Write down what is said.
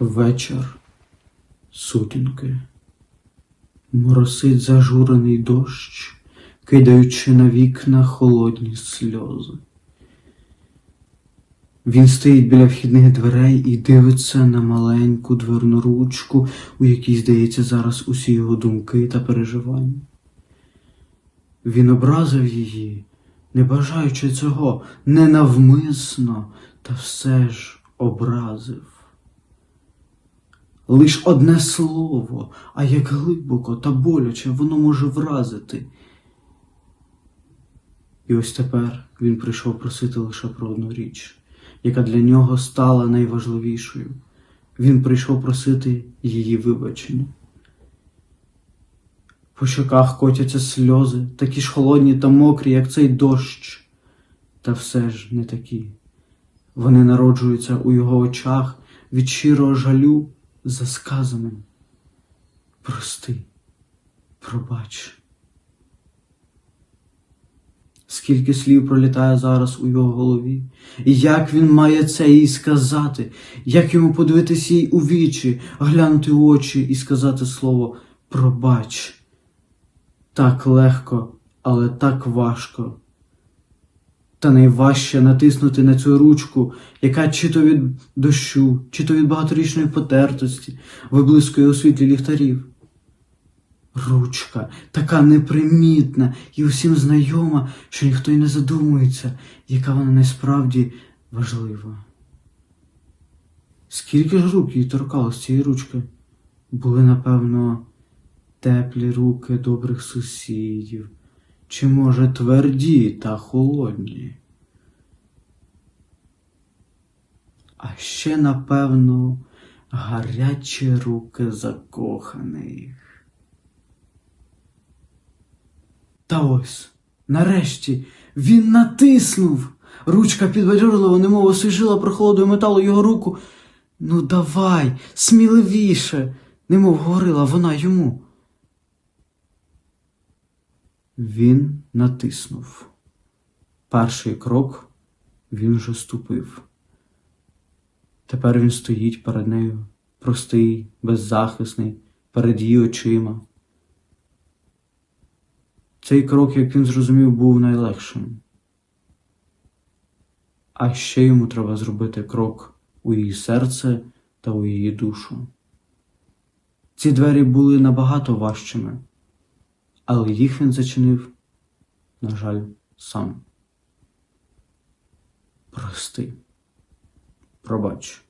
Вечір, сутінки, моросить зажурений дощ, кидаючи на вікна холодні сльози. Він стоїть біля вхідних дверей і дивиться на маленьку дверну ручку, у якій, здається, зараз усі його думки та переживання. Він образив її, не бажаючи цього, ненавмисно, та все ж образив. Лиш одне слово, а як глибоко та боляче воно може вразити. І ось тепер він прийшов просити лише про одну річ, яка для нього стала найважливішою. Він прийшов просити її вибачення. По щоках котяться сльози, такі ж холодні та мокрі, як цей дощ, та все ж не такі. Вони народжуються у його очах від щирого жалю за сказаним. Прости, пробач. Скільки слів пролітає зараз у його голові, і як він має це їй сказати, як йому подивитися їй у вічі, глянути в очі і сказати слово пробач. Так легко, але так важко. Та найважче натиснути на цю ручку, яка чи то від дощу, чи то від багаторічної потертості виблискує у світлі ліхтарів. Ручка така непримітна і усім знайома, що ніхто й не задумується, яка вона насправді важлива. Скільки ж рук їй торкалось цієї ручки? Були, напевно, теплі руки добрих сусідів, чи, може, тверді та холодні. А ще, напевно, гарячі руки закоханих. Та ось, нарешті, він натиснув. Ручка підбадьорливо, немов освіжила прохолодою металу його руку. Ну, давай, сміливіше, немов говорила вона йому. Він натиснув. Перший крок він вже ступив. Тепер він стоїть перед нею, простий, беззахисний, перед її очима. Цей крок, як він зрозумів, був найлегшим. А ще йому треба зробити крок у її серце та у її душу. Ці двері були набагато важчими, але їх він зачинив, на жаль, сам. Прости, пробач.